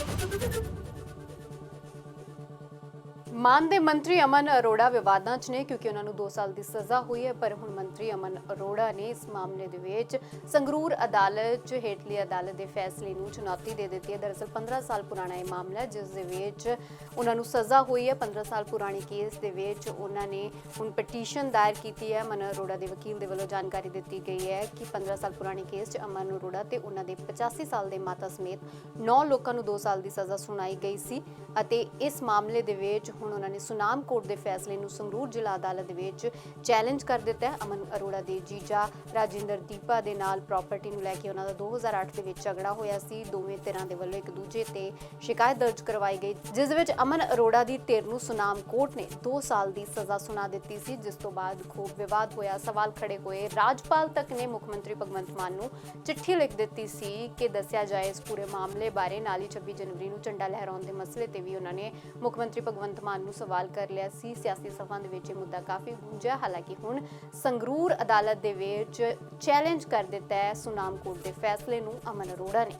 Thank you. ਮਾਨ ਦੇ ਮੰਤਰੀ ਅਮਨ ਅਰੋੜਾ ਵਿਵਾਦਾਂ 'ਚ ਨੇ ਕਿਉਂਕਿ ਉਹਨਾਂ ਨੂੰ 2 ਸਾਲ ਦੀ ਸਜ਼ਾ ਹੋਈ ਹੈ, ਪਰ ਹੁਣ ਮੰਤਰੀ ਅਮਨ ਅਰੋੜਾ ਨੇ ਇਸ ਮਾਮਲੇ ਦੇ ਵਿੱਚ ਸੰਗਰੂਰ ਅਦਾਲਤ 'ਚ ਹੇਠਲੀ ਅਦਾਲਤ ਦੇ ਫੈਸਲੇ ਨੂੰ ਚੁਣੌਤੀ ਦੇ ਦਿੱਤੀ ਹੈ। ਦਰਅਸਲ 15 ਸਾਲ ਪੁਰਾਣਾ ਇਹ ਮਾਮਲਾ ਜਿਸ ਦੇ ਵਿੱਚ ਉਹਨਾਂ ਨੂੰ ਸਜ਼ਾ ਹੋਈ ਹੈ। 15 ਸਾਲ ਪੁਰਾਣੇ ਕੇਸ ਦੇ ਵਿੱਚ ਉਹਨਾਂ ਨੇ ਹੁਣ ਪਟੀਸ਼ਨ ਦਾਇਰ ਕੀਤੀ ਹੈ। ਅਮਨ ਅਰੋੜਾ ਦੇ ਵਕੀਲ ਦੇ ਵੱਲੋਂ ਜਾਣਕਾਰੀ ਦਿੱਤੀ ਗਈ ਹੈ ਕਿ 15 ਸਾਲ ਪੁਰਾਣੇ ਕੇਸ 'ਚ ਅਮਨ ਅਰੋੜਾ ਤੇ ਉਹਨਾਂ ਦੇ 85 ਸਾਲ ਦੇ ਮਾਤਾ ਸਮੇਤ 9 ਲੋਕਾਂ ਨੂੰ 2 ਸਾਲ ਦੀ ਸਜ਼ਾ ਸੁਣਾਈ ਗਈ ਸੀ ਅਤੇ ਇਸ ਮਾਮਲੇ ਦੇ ਵਿੱਚ ਹੁਣ ਉਹਨਾਂ ਨੇ ਸੁਨਾਮ ਕੋਰਟ ਦੇ ਫੈਸਲੇ ਨੂੰ ਸੰਗਰੂਰ ਜ਼ਿਲ੍ਹਾ ਅਦਾਲਤ ਦੇ ਵਿੱਚ ਚੈਲੰਜ ਕਰ ਦਿੱਤਾ ਹੈ। ਅਮਨ ਅਰੋੜਾ ਦੇ ਜੀਜਾ ਰਾਜਿੰਦਰ ਦੀਪਾ ਦੇ ਨਾਲ ਪ੍ਰਾਪਰਟੀ ਨੂੰ ਲੈ ਕੇ ਉਹਨਾਂ ਦਾ 2008 ਦੇ ਵਿੱਚ ਝਗੜਾ ਹੋਇਆ ਸੀ। ਦੋਵੇਂ ਧਿਰਾਂ ਦੇ ਵੱਲੋਂ ਇੱਕ ਦੂਜੇ ਤੇ ਸ਼ਿਕਾਇਤ ਦਰਜ ਕਰਵਾਈ ਗਈ, ਜਿਸ ਵਿੱਚ ਅਮਨ ਅਰੋੜਾ ਦੀ ਧਿਰ ਨੂੰ ਸੁਨਾਮ ਕੋਰਟ ਨੇ 2 ਸਾਲ ਦੀ ਸਜ਼ਾ ਸੁਣਾ ਦਿੱਤੀ ਸੀ, ਜਿਸ ਤੋਂ ਬਾਅਦ ਖੂਬ ਵਿਵਾਦ ਹੋਇਆ। ਸਵਾਲ ਖੜੇ ਹੋਏ, ਰਾਜਪਾਲ ਤੱਕ ਨੇ ਮੁੱਖ ਮੰਤਰੀ ਭਗਵੰਤ ਮਾਨ ਨੂੰ ਚਿੱਠੀ ਲਿਖ ਦਿੱਤੀ ਸੀ ਕਿ ਦੱਸਿਆ ਜਾਏ ਇਸ ਪੂਰੇ ਮਾਮਲੇ ਬਾਰੇ। ਨਾਲ ਹੀ 26 ਜਨਵਰੀ ਨੂੰ ਝੰਡਾ ਲਹਿਰਾਉਣ ਦੇ ਮਸਲੇ ਤੇ ਵੀ ਉਹਨਾਂ ਨੇ ਮੁੱਖ ਮੰਤਰੀ ਭਗਵੰਤ ਮਾਨ ਨੂੰ ਸਵਾਲ ਕਰ ਲਿਆ ਸੀ, ਸਿਆਸੀ ਸਭਾ ਦੇ ਵਿੱਚ ਇਹ ਮੁੱਦਾ ਕਾਫੀ ਗੂੰਜਿਆ। ਹਾਲਾਂਕਿ ਹੁਣ ਸੰਗਰੂਰ ਅਦਾਲਤ ਦੇ ਵਿੱਚ ਚੈਲੰਜ ਕਰ ਦਿੱਤਾ ਹੈ ਸੁਨਾਮ ਕੋਰਟ ਦੇ ਫੈਸਲੇ ਨੂੰ ਅਮਨ ਅਰੋੜਾ ਨੇ।